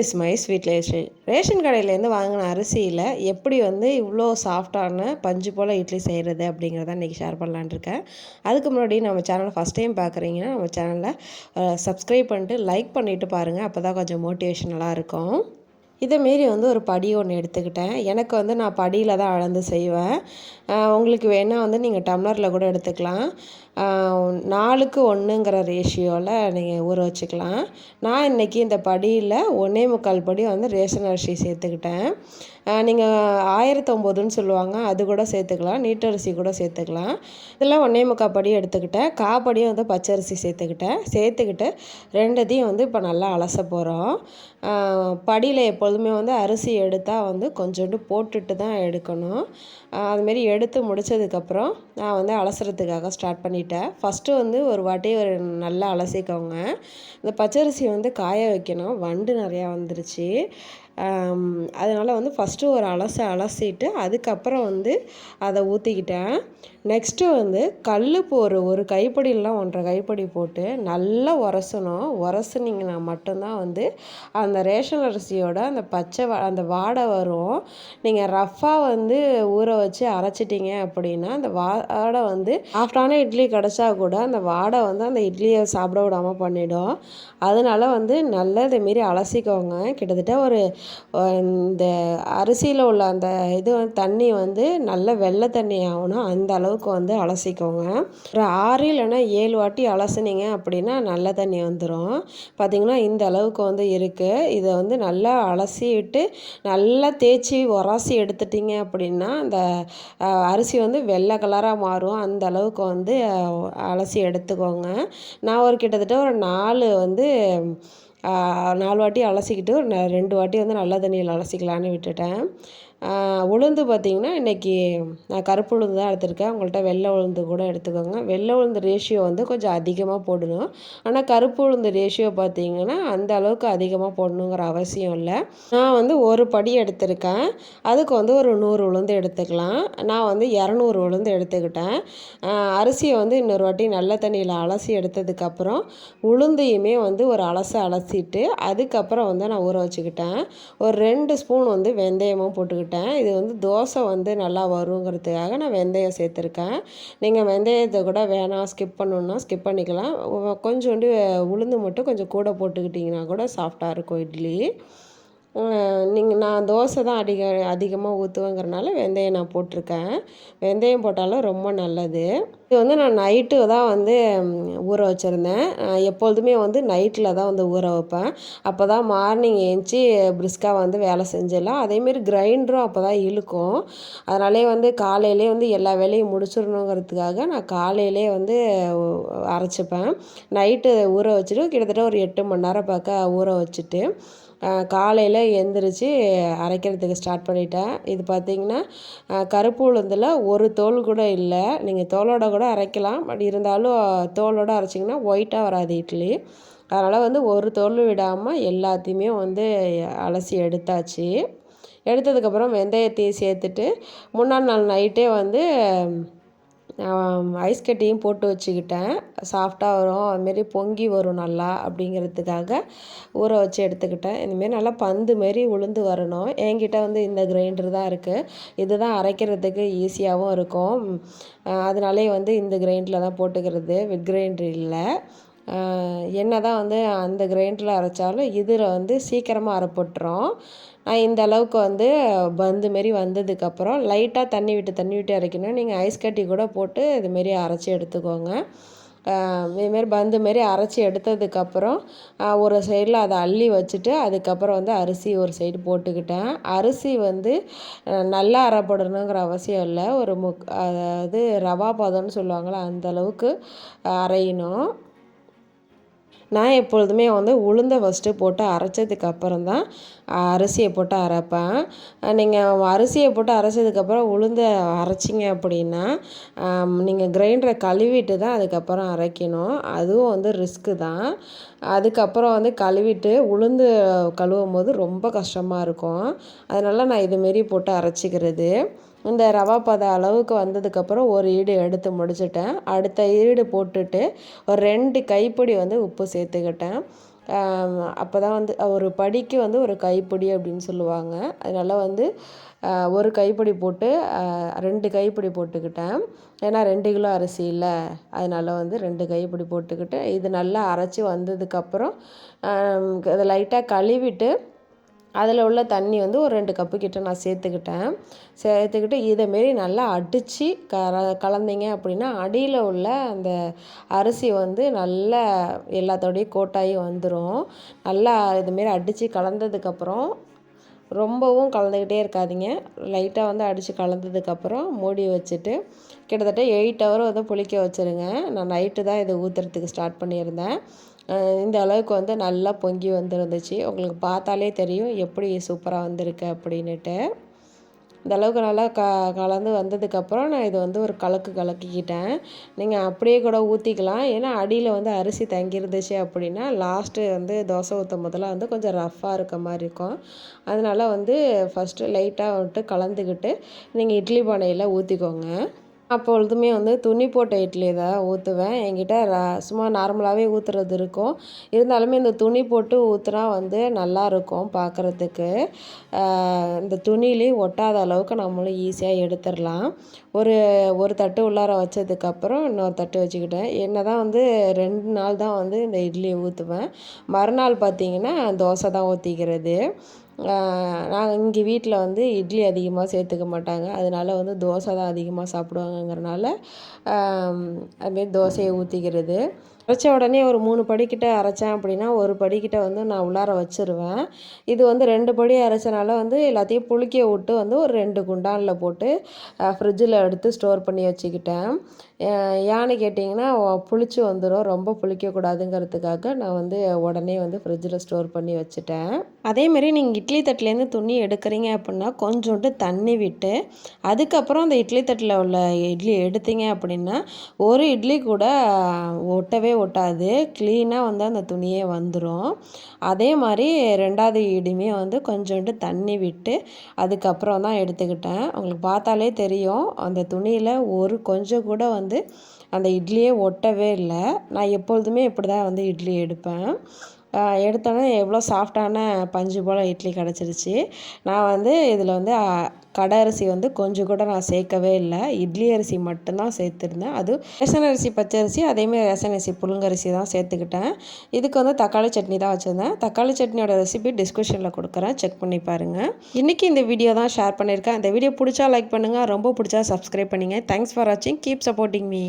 Is my sweet ration ration கடையிலேருந்து வாங்கின அரிசியில் எப்படி வந்து இவ்வளோ சாஃப்டான பஞ்சு போல் இட்லி செய்கிறது அப்படிங்கிறத இன்றைக்கி ஷேர் பண்ணலான் இருக்கேன். அதுக்கு முன்னாடி நம்ம சேனலை ஃபஸ்ட் டைம் பார்க்குறீங்கன்னா நம்ம சேனலில் சப்ஸ்கிரைப் பண்ணிட்டு லைக் பண்ணிவிட்டு பாருங்கள் அப்போ தான் கொஞ்சம் மோட்டிவேஷனலாக இருக்கும். இதேமாரி வந்து ஒரு படி ஒன்று எடுத்துக்கிட்டேன். எனக்கு வந்து நான் படியில் தான் அளந்து செய்வேன். உங்களுக்கு வேணால் வந்து நீங்கள் டம்ளரில் கூட எடுத்துக்கலாம். நாலுக்கு ஒன்றுங்கிற ரேஷியோவில் நீங்கள் ஊற வச்சுக்கலாம். நான் இன்றைக்கி இந்த படியில் ஒன்றே முக்கால் படி வந்து ரேஷன் அரிசி சேர்த்துக்கிட்டேன். நீங்கள் ஆயிரத்தொம்போதுன்னு சொல்லுவாங்க அது கூட சேர்த்துக்கலாம் நீட்டரிசி கூட சேர்த்துக்கலாம். இதெல்லாம் ஒன்றே முக்கால் படி எடுத்துக்கிட்டேன். காப்படியும் வந்து பச்சரிசி சேர்த்துக்கிட்டேன். சேர்த்துக்கிட்டு ரெண்டுத்தையும் வந்து இப்போ நல்லா அலச போகிறோம் படியில் எப்பொழுதுமே வந்து அரிசி எடுத்தால் வந்து கொஞ்சோண்டு போட்டுட்டு தான் எடுக்கணும். அதுமாரி எடுத்து முடித்ததுக்கப்புறம் நான் வந்து அலசுறதுக்காக ஸ்டார்ட் பண்ணிட்டேன் ஃபஸ்ட்டு வந்து ஒரு வாட்டி ஒரு நல்லா அலசிக்கோங்க. இந்த பச்சரிசி வந்து காய வைக்கணும். வண்டு நிறையா வந்துருச்சு. அதனால் வந்து ஃபஸ்ட்டு ஒரு அலச அலசிட்டு அதுக்கப்புறம் வந்து அதை ஊற்றிக்கிட்டேன் நெக்ஸ்ட்டு வந்து கல் ஒரு ஒரு கைப்படியெலாம் ஒன்றரை கைப்படி போட்டு நல்லா உரசணும். உரசுனிங்கன்னா மட்டும்தான் வந்து அந்த ரேஷன் அரிசியோட அந்த பச்சை வா அந்த வாடை வரும். நீங்கள் ரஃப்பாக வந்து ஊற வச்சு அரைச்சிட்டிங்க அப்படின்னா அந்த வாடை வந்து ஆஃப்டான இட்லி கிடச்சா கூட அந்த வாடை வந்து அந்த இட்லியை சாப்பிட விடாமல் பண்ணிடும். அதனால வந்து நல்லா இதேமாரி அலசிக்கோங்க. கிட்டத்தட்ட ஒரு இந்த அரிசியில் உள்ள அந்த இது தண்ணி வந்து நல்ல வெள்ளை தண்ணி ஆகணும். அந்த அளவுக்கு வந்து அலசிக்கோங்க. ஒரு ஆறு இல்லைன்னா ஏழு வாட்டி அலசுனீங்க அப்படின்னா நல்ல தண்ணி வந்துடும் பார்த்திங்கன்னா இந்த அளவுக்கு வந்து இருக்குது இதை வந்து நல்லா அலசிட்டு நல்லா தேய்ச்சி உராசி எடுத்துட்டிங்க அப்படின்னா அந்த அரிசி வந்து வெள்ளை கலராக மாறும். அந்த அளவுக்கு வந்து அலசி எடுத்துக்கோங்க. நான் ஒரு கிட்டத்தட்ட ஒரு நாலு வந்து நாலு வாட்டி அலசிக்கிட்டு ரெண்டு வாட்டி வந்து நல்ல தண்ணியில் அலசிக்கலான்னு விட்டுட்டேன். உளுந்து பார்த்திங்கன்னா இன்றைக்கி நான் கருப்பு உளுந்து தான் எடுத்திருக்கேன். உங்கள்கிட்ட வெள்ளை உளுந்து கூட எடுத்துக்கோங்க. வெள்ளை உளுந்து ரேஷியோ வந்து கொஞ்சம் அதிகமாக போடணும். ஆனால் கருப்பு உளுந்து ரேஷியோ பார்த்திங்கன்னா அந்த அளவுக்கு அதிகமாக போடணுங்கிற அவசியம் இல்லை. நான் வந்து ஒரு படி எடுத்திருக்கேன். அதுக்கு வந்து ஒரு நூறு உளுந்து எடுத்துக்கலாம். நான் வந்து இரநூறு உளுந்து எடுத்துக்கிட்டேன். அரிசியை வந்து இன்னொரு வாட்டி நல்ல தண்ணியில் அலசி எடுத்ததுக்கப்புறம் உளுந்தையுமே வந்து ஒரு அலச அலசிட்டு அதுக்கப்புறம் வந்து நான் ஊற வச்சுக்கிட்டேன். ஒரு ரெண்டு ஸ்பூன் வந்து வெந்தயமும் போட்டுக்கிட்டேன். சேர்த்துக்கிட்டேன் இது வந்து தோசை வந்து நல்லா வருங்கிறதுக்காக நான் வெந்தயம் சேர்த்துருக்கேன். நீங்கள் வெந்தயத்தை கூட வேணாம் ஸ்கிப் பண்ணணுன்னா ஸ்கிப் பண்ணிக்கலாம். கொஞ்சோண்டு உளுந்து மட்டும் கொஞ்சம் கூட போட்டுக்கிட்டிங்கன்னா கூட சாஃப்டாக இருக்கும் இட்லி. நீங்கள் நான் தோசை தான் அதிக அதிகமாக ஊற்றுவேங்கிறனால வெந்தயம் நான் போட்டிருக்கேன். வெந்தயம் போட்டாலும் ரொம்ப நல்லது. இது வந்து நான் நைட்டு தான் வந்து ஊற வச்சுருந்தேன். எப்பொழுதுமே வந்து நைட்டில் தான் வந்து ஊற வைப்பேன். அப்போ தான் மார்னிங் ஏஞ்சி பிரிஸ்காக வந்து வேலை செஞ்சிடலாம். அதேமாரி கிரைண்டரும் அப்போ தான் இழுக்கும். அதனாலே வந்து காலையிலே வந்து எல்லா வேலையும் முடிச்சிடணுங்கிறதுக்காக நான் காலையிலே வந்து அரைச்சிப்பேன். நைட்டு ஊற வச்சுட்டு கிட்டத்தட்ட ஒரு எட்டு மணி நேரம் பார்க்க ஊற வச்சுட்டு காலையில் எழுந்திரிச்சி அரைக்கிறதுக்கு ஸ்டார்ட் பண்ணிட்டேன். இது பார்த்திங்கன்னா கருப்பு உளுந்தில் ஒரு தோல் கூட இல்லை. நீங்கள் தோலோட கூட அரைக்கலாம். பட் இருந்தாலும் தோலோடு அரைச்சிங்கன்னா ஒயிட்டாக வராது இட்லி. அதனால் வந்து ஒரு தோல் விடாமல் எல்லாத்தையுமே வந்து அலசி எடுத்தாச்சு. எடுத்ததுக்கப்புறம் வெந்தயத்தையும் சேர்த்துட்டு முன்னாள் நாள் நைட்டே வந்து ஐஸ் கட்டியும் போட்டு வச்சுக்கிட்டேன். சாஃப்டாக வரும். அதுமாரி பொங்கி வரும் நல்லா அப்படிங்கிறதுக்காக ஊற வச்சு எடுத்துக்கிட்டேன். இந்தமாரி நல்லா பந்து மாரி உளுந்து வரணும். என்கிட்ட வந்து இந்த கிரைண்டர் தான் இருக்குது இது தான் அரைக்கிறதுக்கு ஈஸியாகவும் இருக்கும். அதனாலே வந்து இந்த கிரைண்டரில் தான் போட்டுக்கிறது. வித் கிரைண்டர் இல்லை. என்ன தான் வந்து அந்த கிரைண்டரில் அரைச்சாலும் இதில் வந்து சீக்கிரமாக அரைப்பட்டுரும். நான் இந்த அளவுக்கு வந்து பந்து மாரி வந்ததுக்கப்புறம் லைட்டாக தண்ணி விட்டு தண்ணி விட்டு அரைக்கணும் நீங்கள் ஐஸ் கட்டி கூட போட்டு இதுமாரி அரைச்சி எடுத்துக்கோங்க. இதுமாரி பந்து மாரி அரைச்சி எடுத்ததுக்கப்புறம் ஒரு சைடில் அதை அள்ளி வச்சுட்டு அதுக்கப்புறம் வந்து அரிசி ஒரு சைடு போட்டுக்கிட்டேன். அரிசி வந்து நல்லா அரைப்படணுங்கிற அவசியம் இல்லை. ஒரு முக் அதாவது ரவா பதம்னு சொல்லுவாங்கள்ல அந்தளவுக்கு அரையணும். நான் எப்பொழுதுமே வந்து உளுந்தை ஃபஸ்ட்டு போட்டு அரைச்சதுக்கு அப்புறம் தான் அரிசியை போட்டு அரைப்பேன். நீங்கள் அரிசியை போட்டு அரைச்சதுக்கப்புறம் உளுந்தை அரைச்சிங்க அப்படின்னா நீங்கள் கிரைண்டரை கழுவிட்டு தான் அதுக்கப்புறம் அரைக்கணும். அதுவும் வந்து ரிஸ்க்கு தான். அதுக்கப்புறம் வந்து கழுவிட்டு உளுந்து கழுவும் போது ரொம்ப கஷ்டமாக இருக்கும். அதனால் நான் இதுமாரி போட்டு அரைச்சிக்கிறது. இந்த ரவா பதம் அளவுக்கு வந்ததுக்கப்புறம் ஒரு ஈடு எடுத்து முடிச்சிட்டேன். அடுத்த ஈடு போட்டுட்டு ஒரு ரெண்டு கைப்பிடி வந்து உப்பு சேர்த்துக்கிட்டேன். அப்போ தான் வந்து ஒரு படிக்கு வந்து ஒரு கைப்பிடி அப்படின்னு சொல்லுவாங்க. அதனால் வந்து ஒரு கைப்பிடி போட்டு ரெண்டு கைப்பிடி போட்டுக்கிட்டேன். ஏன்னா ரெண்டு கிலோ அரிசி இல்லை. அதனால் வந்து ரெண்டு கைப்பிடி போட்டுக்கிட்டு இது நல்லா அரைச்சி வந்ததுக்கப்புறம் இதை லைட்டாக கழுவிட்டு அதில் உள்ள தண்ணி வந்து ஒரு ரெண்டு கப்பு கிட்ட நான் சேர்த்துக்கிட்டேன். சேர்த்துக்கிட்டு இதேமாரி நல்லா அடித்து கர கலந்தீங்க அப்படின்னா அடியில் உள்ள அந்த அரிசி வந்து நல்லா எல்லாத்தோடையும் கோட்டாகி வந்துடும் நல்லா இதுமாரி அடித்து கலந்ததுக்கப்புறம் ரொம்பவும் கலந்துக்கிட்டே இருக்காதிங்க. லைட்டாக வந்து அடித்து கலந்ததுக்கப்புறம் மூடி வச்சுட்டு கிட்டத்தட்ட எயிட் ஹவர் வந்து புளிக்க வச்சுருங்க. நான் நைட்டு தான் இதை ஊற்றுறதுக்கு ஸ்டார்ட் பண்ணியிருந்தேன். இந்த அளவுக்கு வந்து நல்லா பொங்கி வந்துருந்துச்சு. உங்களுக்கு பார்த்தாலே தெரியும் எப்படி சூப்பராக வந்திருக்கு அப்படின்னுட்டு. இந்த அளவுக்கு நல்லா க கலந்து வந்ததுக்கப்புறம் நான் இது வந்து ஒரு கலக்கு கலக்கிக்கிட்டேன். நீங்கள் அப்படியே கூட ஊற்றிக்கலாம் ஏன்னா அடியில் வந்து அரிசி தங்கியிருந்துச்சு அப்படின்னா லாஸ்ட்டு வந்து தோசை ஊற்றும் போதெல்லாம் வந்து கொஞ்சம் ரஃப்பாக இருக்க மாதிரி இருக்கும். அதனால் வந்து ஃபஸ்ட்டு லைட்டாக வந்துட்டு கலந்துக்கிட்டு நீங்கள் இட்லி பானையில் ஊற்றிக்கோங்க அப்பொழுதுமே வந்து துணி போட்ட இட்லி தான் ஊற்றுவேன். என்கிட்ட சும்மா நார்மலாகவே ஊற்றுறது இருக்கும். இருந்தாலுமே இந்த துணி போட்டு ஊற்றுனா வந்து நல்லாயிருக்கும் பார்க்குறதுக்கு இந்த துணிலேயே ஒட்டாத அளவுக்கு நம்மளும் ஈஸியாக எடுத்துடலாம். ஒரு ஒரு தட்டு உள்ளார வச்சதுக்கப்புறம் இன்னொரு தட்டு வச்சுக்கிட்டேன். என்ன தான் வந்து ரெண்டு நாள் தான் வந்து இந்த இட்லியை ஊற்றுவேன் மறுநாள் பார்த்திங்கன்னா தோசை தான் ஊற்றிக்கிறது நாங்கள் இங்கே வீட்டில் வந்து இட்லி அதிகமாக சேர்த்துக்க மாட்டாங்க. அதனால வந்து தோசை தான் அதிகமாக சாப்பிடுவாங்கங்கிறனால அதுமாரி தோசையை ஊற்றிக்கிறது அரைச்ச உடனே ஒரு மூணு படிக்கிட்ட அரைச்சேன் அப்படின்னா ஒரு படிக்கிட்ட வந்து நான் உள்ளார வச்சுருவேன். இது வந்து ரெண்டு படி அரைச்சனால வந்து எல்லாத்தையும் புளிக்க விட்டு வந்து ஒரு ரெண்டு குண்டானில் போட்டு ஃப்ரிட்ஜில் எடுத்து ஸ்டோர் பண்ணி வச்சுக்கிட்டேன். ஏன்னு கேட்டிங்கன்னா புளிச்சு வந்துடும் ரொம்ப புளிக்கக்கூடாதுங்கிறதுக்காக நான் வந்து உடனே வந்து ஃப்ரிட்ஜில் ஸ்டோர் பண்ணி வச்சுட்டேன். அதேமாரி நீங்கள் இட்லி தட்டிலேருந்து துணி எடுக்கிறீங்க அப்படின்னா கொஞ்சோண்டு தண்ணி விட்டு அதுக்கப்புறம் அந்த இட்லி தட்டில் உள்ள இட்லி எடுத்தீங்க அப்படின்னா ஒரு இட்லி கூட ஒட்டவே ஒட்டாது. க்ளீனாக வந்து அந்த துணியே வந்துடும் அதே மாதிரி ரெண்டாவது இடியுமே வந்து கொஞ்சோண்டு தண்ணி விட்டு அதுக்கப்புறம் தான் எடுத்துக்கிட்டேன். உங்களுக்கு பார்த்தாலே தெரியும் அந்த துணியில் ஒரு கொஞ்சம் கூட வந்து வந்து அந்த இட்லியே ஒட்டவே இல்லை. நான் எப்பொழுதுமே இப்படி தான் வந்து இட்லி எடுப்பேன். எடுத்தோடனே எவ்வளோ சாஃப்டான பஞ்சு போல் இட்லி கிடச்சிருச்சு. நான் வந்து இதில் வந்து கடை அரிசி வந்து கொஞ்சம் கூட நான் சேர்க்கவே இல்லை. இட்லி அரிசி மட்டும்தான் சேர்த்துருந்தேன். அது ரேஷன் அரிசி பச்சை அரிசி அதேமாரி ரேஷன் அரிசி புழுங்கரிசி தான் சேர்த்துக்கிட்டேன். இதுக்கு வந்து தக்காளி சட்னி தான் வச்சுருந்தேன். தக்காளி சட்னியோட ரெசிபி டிஸ்கிரிப்ஷனில் கொடுக்குறேன். செக் பண்ணி பாருங்கள் இன்றைக்கி இந்த வீடியோ தான் ஷேர் பண்ணியிருக்கேன். இந்த வீடியோ பிடிச்சா லைக் பண்ணுங்கள் ரொம்ப பிடிச்சா சப்ஸ்கிரைப் பண்ணிங்க. தேங்க்ஸ் ஃபார் வாட்சிங் கீப் சப்போர்ட்டிங் மீ